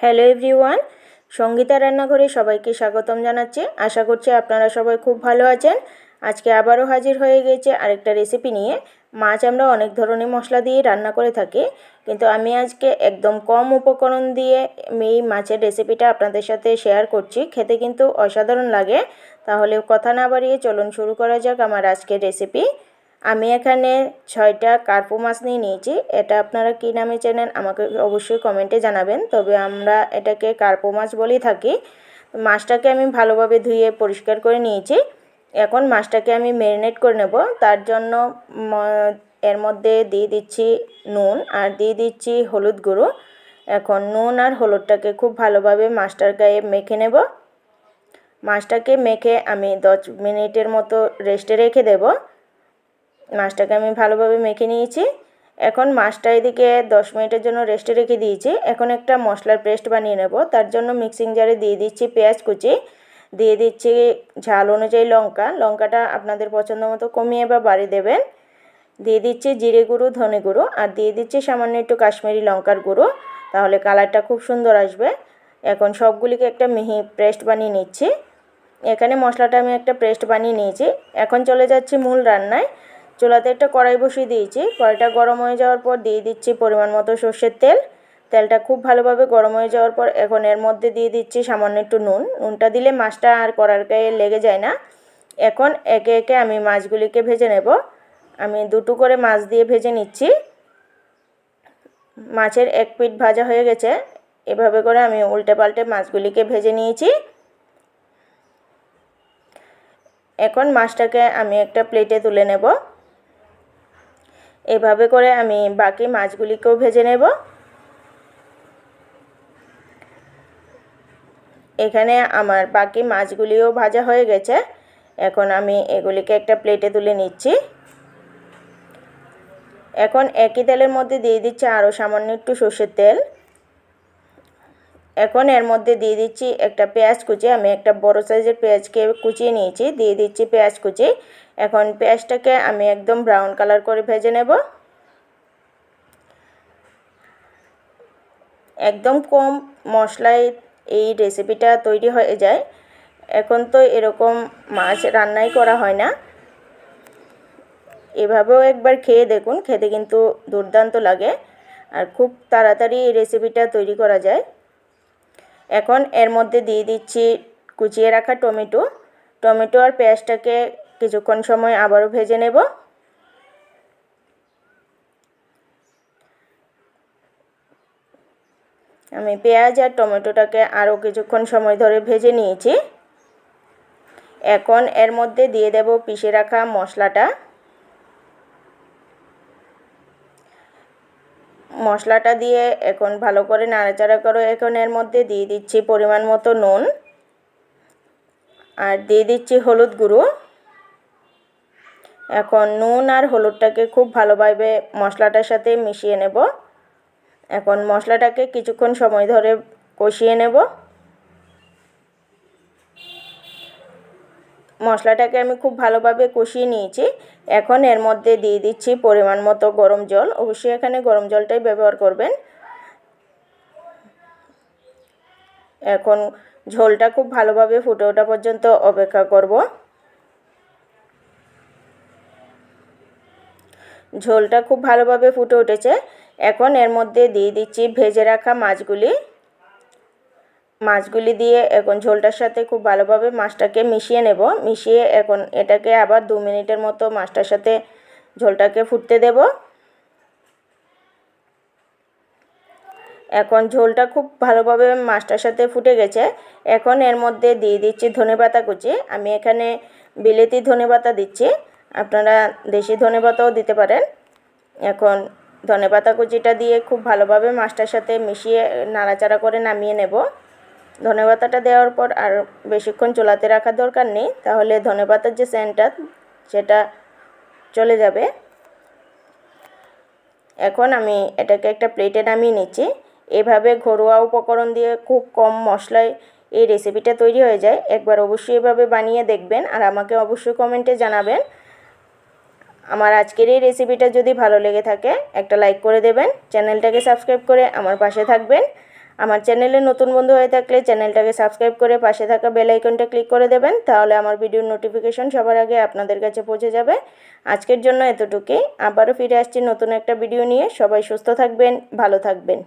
Hello everyone Sangeeta রান্নাঘরে সবাইকে স্বাগতম জানাচ্ছি। আশা করছি আপনারা সবাই খুব ভালো আছেন। আজকে আবারও হাজির হয়ে গেছে আরেকটা রেসিপি নিয়ে। মাছ আমরা অনেক ধরনের মশলা দিয়ে রান্না করে থাকি, কিন্তু আমি আজকে একদম কম উপকরণ দিয়ে এই মাছের রেসিপিটা আপনাদের সাথে শেয়ার করছি। খেতে কিন্তু অসাধারণ লাগে। তাহলে কথা না বাড়িয়ে চলুন শুরু করা যাক আমার আজকের রেসিপি আমি এখানে ছয়টা কার্পো মাছ নিয়ে নিয়েছি। এটা আপনারা কী নামে চেনেন আমাকে অবশ্যই কমেন্টে জানাবেন। তবে আমরা এটাকে কার্পো মাছ বলেই থাকি। মাছটাকে আমি ভালোভাবে ধুয়ে পরিষ্কার করে নিয়েছি। এখন মাছটাকে আমি ম্যারিনেট করে নেব। তার জন্য এর মধ্যে দিয়ে দিচ্ছি নুন আর দিয়ে দিচ্ছি হলুদ গুঁড়ো। এখন নুন আর হলুদটাকে খুব ভালোভাবে মাছটার গায়ে মেখে নেব। মাছটাকে মেখে আমি দশ মিনিটের মতো রেস্টে রেখে দেবো। মাছটাকে আমি ভালোভাবে মেখে নিয়েছি। এখন মাছটা এদিকে দশ মিনিটের জন্য রেস্টে রেখে দিয়েছি। এখন একটা মশলার পেস্ট বানিয়ে নেব। তার জন্য মিক্সিং জারে দিয়ে দিচ্ছি পেঁয়াজ কুচি। দিয়ে দিচ্ছি ঝাল অনুযায়ী লঙ্কা। লঙ্কাটা আপনাদের পছন্দ মতো কমিয়ে বা বাড়িয়ে দেবেন। দিয়ে দিচ্ছি জিরে গুঁড়ো, ধনে গুঁড়ো। আর দিয়ে দিচ্ছি সামান্য একটু কাশ্মীরি লঙ্কার গুঁড়ো। তাহলে কালারটা খুব সুন্দর আসবে। এখন সবগুলিকে একটা মিহি পেস্ট বানিয়ে নিচ্ছি। এখানে মশলাটা আমি একটা পেস্ট বানিয়ে নিয়েছি। এখন চলে যাচ্ছি মূল রান্নায়। চুলাতে একটা কড়াই বসিয়ে দিয়েছি। কড়াইটা গরম হয়ে যাওয়ার পর দিয়ে দিচ্ছি পরিমাণ মতো সর্ষের তেল। তেলটা খুব ভালোভাবে গরম হয়ে যাওয়ার পর এখন এর মধ্যে দিয়ে দিচ্ছি সামান্য একটু নুন। নুনটা দিলে মাছটা আর কড়ার গায়ে লেগে যায় না। এখন একে একে আমি মাছগুলিকে ভেজে নেব। আমি দুটো করে মাছ দিয়ে ভেজে নিচ্ছি। মাছের এক পিঠ ভাজা হয়ে গেছে। এভাবে করে আমি উল্টে পাল্টে মাছগুলিকে ভেজে নিয়েছি। এখন মাছটাকে আমি একটা প্লেটে তুলে নেব। এভাবে করে আমি বাকি মাছগুলিকেও ভেজে নেব। এখানে আমার বাকি মাছগুলিও ভাজা হয়ে গেছে। এখন আমি এগুলিকে একটা প্লেটে তুলে নিচ্ছি। এখন একই তেলের মধ্যে দিয়ে দিচ্ছি আরও সামান্য একটু সর্ষের তেল। এখন এর মধ্যে দিয়ে দিচ্ছি একটা পেঁয়াজ কুচি। আমি একটা বড় সাইজের পেঁয়াজকে কুচিয়ে নিয়েছি, দিয়ে দিচ্ছি পেঁয়াজ কুচি। এখন পেঁয়াজটাকে আমি একদম ব্রাউন কালার করে ভেজে নেব। একদম কম মশলায় এই রেসিপিটা তৈরি হয়ে যায়। এখন তো এরকম মাছ রান্নাই করা হয় না। এভাবেও একবার খেয়ে দেখুন, খেতে কিন্তু দুর্দান্ত লাগে। আর খুব তাড়াতাড়ি এই রেসিপিটা তৈরি করা যায়। এখন এর মধ্যে দিয়ে দিচ্ছি, কুচিয়ে রাখা টমেটো। টমেটো আর পেঁয়াজটাকে কিছুক্ষণ সময় আবারও ভেজে নেব। আমি পেঁয়াজ আর টমেটোটাকে আরও কিছুক্ষণ সময় ধরে ভেজে নিয়েছি। এখন এর মধ্যে দিয়ে দেব পিষে রাখা মশলাটা। মশলাটা দিয়ে এখন ভালো করে নাড়াচাড়া করে এখন এর মধ্যে দিয়ে দিচ্ছি পরিমাণ মতো নুন। আর দিয়ে দিচ্ছি হলুদ গুঁড়ো। এখন নুন আর হলুদটাকে খুব ভালোভাবে মশলাটার সাথে মিশিয়ে নেব। এখন মশলাটাকে কিছুক্ষণ সময় ধরে কষিয়ে নেব। মশলাটাকে আমি খুব ভালোভাবে কষিয়ে নিয়েছি। এখন এর মধ্যে দিয়ে দিচ্ছি পরিমাণ মতো গরম জল। অবশ্যই এখানে গরম জলটাই ব্যবহার করবেন। এখন ঝোলটা খুব ভালোভাবে ফুটে ওঠা পর্যন্ত অপেক্ষা করব। ঝোলটা খুব ভালোভাবে ফুটে উঠেছে। এখন এর মধ্যে দিয়ে দিচ্ছি ভেজে রাখা মাছগুলি। মাছগুলি দিয়ে এখন ঝোলটার সাথে খুব ভালোভাবে মাছটাকে মিশিয়ে নেব। মিশিয়ে এখন এটাকে আবার দু মিনিটের মতো মাছটার সাথে ঝোলটাকে ফুটতে দেব। এখন ঝোলটা খুব ভালোভাবে মাছটার সাথে ফুটে গেছে। এখন এর মধ্যে দিয়ে দিচ্ছি ধনে পাতা কুচি। আমি এখানে বিলেতি ধনে পাতা দিচ্ছি। আপনারা দেশি ধনে পাতাও দিতে পারেন। এখন ধনে পাতা কুচিটা দিয়ে খুব ভালোভাবে মাছটার সাথে মিশিয়ে নাড়াচাড়া করে নামিয়ে নেব। ধনেপাতাটা দেওয়ার পর আর বেশিক্ষণ চুলাতে রাখার দরকার নেই। তাহলে ধনেপাতার যে সেন্টটা সেটা চলে যাবে। এখন আমি এটাকে একটা প্লেটে নামিয়ে নিচ্ছি। এভাবে ঘরোয়া উপকরণ দিয়ে খুব কম মশলায় এই রেসিপিটা তৈরি হয়ে যায়। একবার অবশ্যই এভাবে বানিয়ে দেখবেন আর আমাকে অবশ্যই কমেন্টে জানাবেন। আমার আজকের এই রেসিপিটা যদি ভালো লেগে থাকে, একটা লাইক করে দেবেন। চ্যানেলটাকে সাবস্ক্রাইব করে আমার পাশে থাকবেন। আমার চ্যানেলে নতুন বন্ধু হয়ে থাকলে চ্যানেলটাকে সাবস্ক্রাইব করে পাশে থাকা বেল আইকনটা ক্লিক করে দেবেন, তাহলে আমার ভিডিওর নোটিফিকেশন সবার আগে আপনাদের কাছে পৌঁছে যাবে। আজকের জন্য এতটুকুই, আবারও ফিরে আসছি নতুন একটা ভিডিও নিয়ে। সবাই সুস্থ থাকবেন, ভালো থাকবেন।